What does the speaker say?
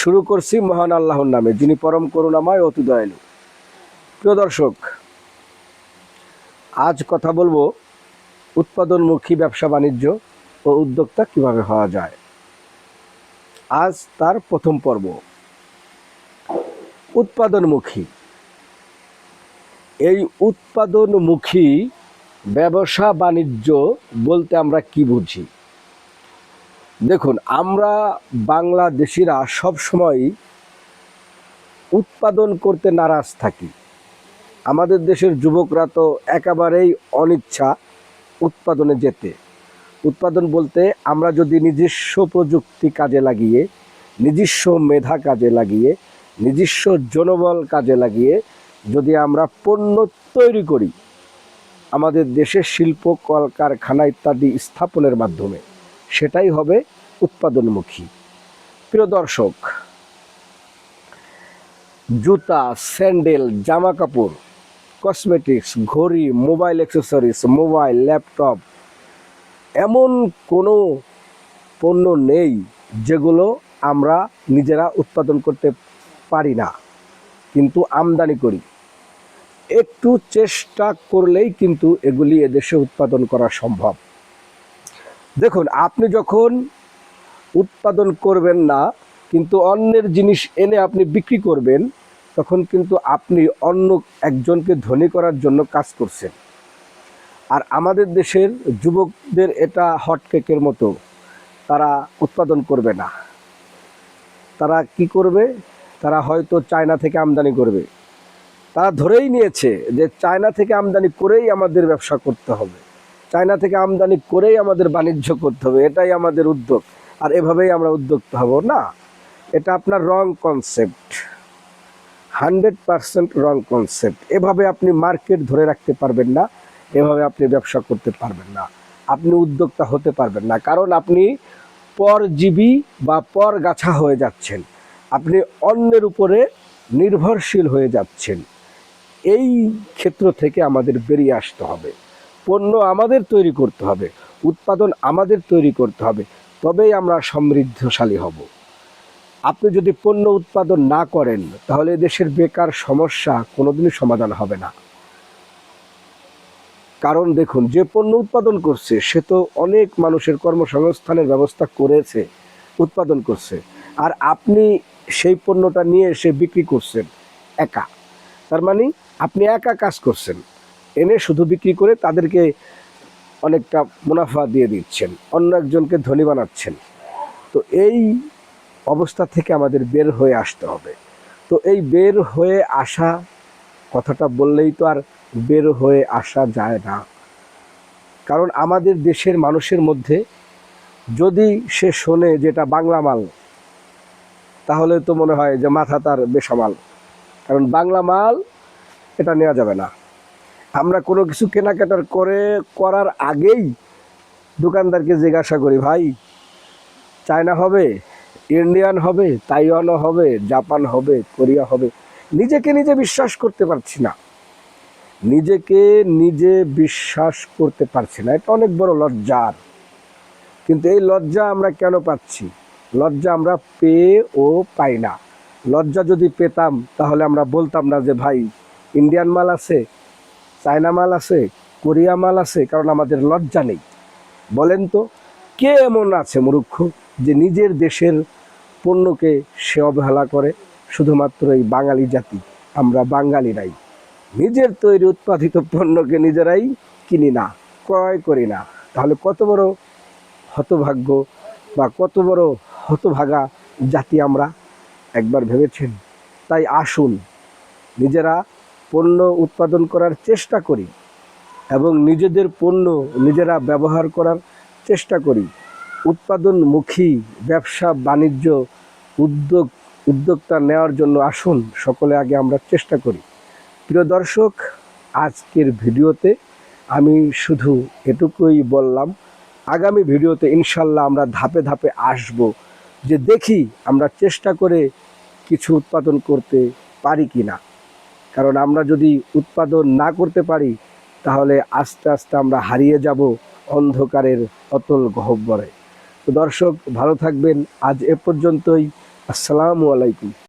শুরু করছি মহান আল্লাহর নামে, যিনি পরম করুণাময় অতি দয়ালু প্রিয় দর্শক, আজ কথা বলব উৎপাদনমুখী ব্যবসা বাণিজ্য ও উদ্যোক্তা কীভাবে হওয়া যায়। আজ তার প্রথম পর্ব। উৎপাদনমুখী। এই উৎপাদনমুখী ব্যবসা বাণিজ্য বলতে আমরা কি বুঝি? দেখুন, আমরা বাংলাদেশিরা সব সময় উৎপাদন করতে নারাজ থাকি। আমাদের দেশের যুবকরা তো একেবারেই অনিচ্ছা উৎপাদনে যেতে। উৎপাদন বলতে আমরা যদি নিজস্ব প্রযুক্তি কাজে লাগিয়ে, নিজস্ব মেধা কাজে লাগিয়ে, নিজস্ব জনবল কাজে লাগিয়ে যদি আমরা পণ্য তৈরি করি, আমাদের দেশের শিল্প, কলকারখানা ইত্যাদি স্থাপনের মাধ্যমে সেটাই হবে উৎপাদনমুখী। প্রিয় দর্শক, জুতা, স্যান্ডেল জামা কাপড় কসমেটিক্স, ঘড়ি, মোবাইল অ্যাক্সেসরিজ, মোবাইল, ল্যাপটপ, এমন কোনো পণ্য নেই যেগুলো আমরা নিজেরা উৎপাদন করতে পারি না, কিন্তু আমদানি করি। একটু চেষ্টা করলেই কিন্তু এগুলি এদেশে উৎপাদন করা সম্ভব। দেখুন, আপনি যখন উৎপাদন করবেন না, কিন্তু অন্যের জিনিস এনে আপনি বিক্রি করবেন, তখন কিন্তু আপনি অন্য একজনকে ধনী করার জন্য কাজ করছেন। আর আমাদের দেশের যুবকদের এটা হটকেকের মতো, তারা উৎপাদন করবে না। তারা কি করবে? তারা হয়তো চায়না থেকে আমদানি করবে। তারা ধরেই নিয়েছে যে চায়না থেকে আমদানি করেই আমাদের ব্যবসা করতে হবে। চায়না থেকে আমদানি করেই আমাদের বাণিজ্য করতে হবে, এটাই আমাদের উদ্যোগ। আর এভাবেই আমরা উদ্যোক্তা হব, না? এটা আপনার wrong concept hundred percent wrong concept এভাবে আপনি মার্কেট ধরে রাখতে পারবেন না, এভাবে আপনি ব্যবসা করতে পারবেন না। আপনি উদ্যোক্তা হতে পারবেন না, কারণ আপনি পরজীবী বা পর গাছা হয়ে যাচ্ছেন। আপনি অন্যের উপরে নির্ভরশীল হয়ে যাচ্ছেন। এই ক্ষেত্র থেকে আমাদের বেরিয়ে আসতে হবে। পণ্য আমাদের তৈরি করতে হবে, উৎপাদন আমাদের তৈরি করতে হবে, তবেই আমরা সমৃদ্ধশালী হব। আপনি যদি পণ্য উৎপাদন না করেন, তাহলে দেশের বেকার সমস্যা কোনোদিনই সমাধান হবে না। কারণ দেখুন, যে পণ্য উৎপাদন করছে, সে তো অনেক মানুষের কর্মসংস্থানের ব্যবস্থা করেছে, উৎপাদন করছে। আর আপনি সেই পণ্যটা নিয়ে এসে বিক্রি করছেন, একা। তার মানে আপনি একা কাজ করছেন। এনে শুধু বিক্রি করে তাদেরকে অনেকটা মুনাফা দিয়ে দিচ্ছেন, অন্য একজনকে ধনী বানাচ্ছেন। তো এই অবস্থা থেকে আমাদের বের হয়ে আসতে হবে। তো এই বের হয়ে আসা কথাটা বললেই তো আর বের হয়ে আসা যায় না। কারণ আমাদের দেশের মানুষের মধ্যে যদি সে শোনে যেটা বাংলা মাল, তাহলে তো মনে হয় যে মাথা তার বেসামাল। কারণ বাংলা মাল এটা নেওয়া যাবে না। আমরা কোনো কিছু কেনাকাটার করে, করার আগেই দোকানদারকে জিজ্ঞাসা করি, ভাই, চায়না হবে, ইন্ডিয়ান হবে, তাইওয়ানও হবে, জাপান হবে, কোরিয়া হবে। নিজেকে নিজে বিশ্বাস করতে পারছি না। নিজেকে নিজে বিশ্বাস করতে পারছি না। এটা অনেক বড় লজ্জার কিন্তু এই লজ্জা আমরা কেন পাচ্ছি? লজ্জা আমরা পেয়ে ও পাই না। লজ্জা যদি পেতাম, তাহলে আমরা বলতাম না যে, ভাই, ইন্ডিয়ান মাল আছে চায়না মাল আছে, কোরিয়া মাল আছে, কারণ আমাদের লজ্জা নেই। বলেন তো, কে এমন আছে মূর্খ যে নিজের দেশের পণ্যকে সে অবহেলা করে? শুধুমাত্র এই বাঙালি জাতি, আমরা বাঙালিরাই নিজের তৈরি উৎপাদিত পণ্যকে নিজেরাই কিনি না, ক্রয় করি না। তাহলে কত বড় হতভাগ্য বা কত বড় হতভাগা জাতি আমরা? একবার ভেবেছেন? তাই আসুন, নিজেরা পণ্য উৎপাদন করার চেষ্টা করি এবং নিজেদের পণ্য নিজেরা ব্যবহার করার চেষ্টা করি। উৎপাদনমুখী ব্যবসা, বাণিজ্য, উদ্যোগ, উদ্যোক্তা নেওয়ার জন্য আসুন, সকলে আগে আমরা চেষ্টা করি। প্রিয় দর্শক, আজকের ভিডিওতে আমি শুধু এটুকুই বললাম, আগামী ভিডিওতে ইনশাল্লাহ আমরা ধাপে ধাপে আসব যে দেখি আমরা চেষ্টা করে কিছু উৎপাদন করতে পারি কি না কারণ আমরা যদি উৎপাদন না করতে পারি, তাহলে আস্তে আস্তে আমরা হারিয়ে যাব অন্ধকারের অতল গহব্বরে। তো দর্শক, ভালো থাকবেন। আজ এ পর্যন্তই। আসসালামু আলাইকুম।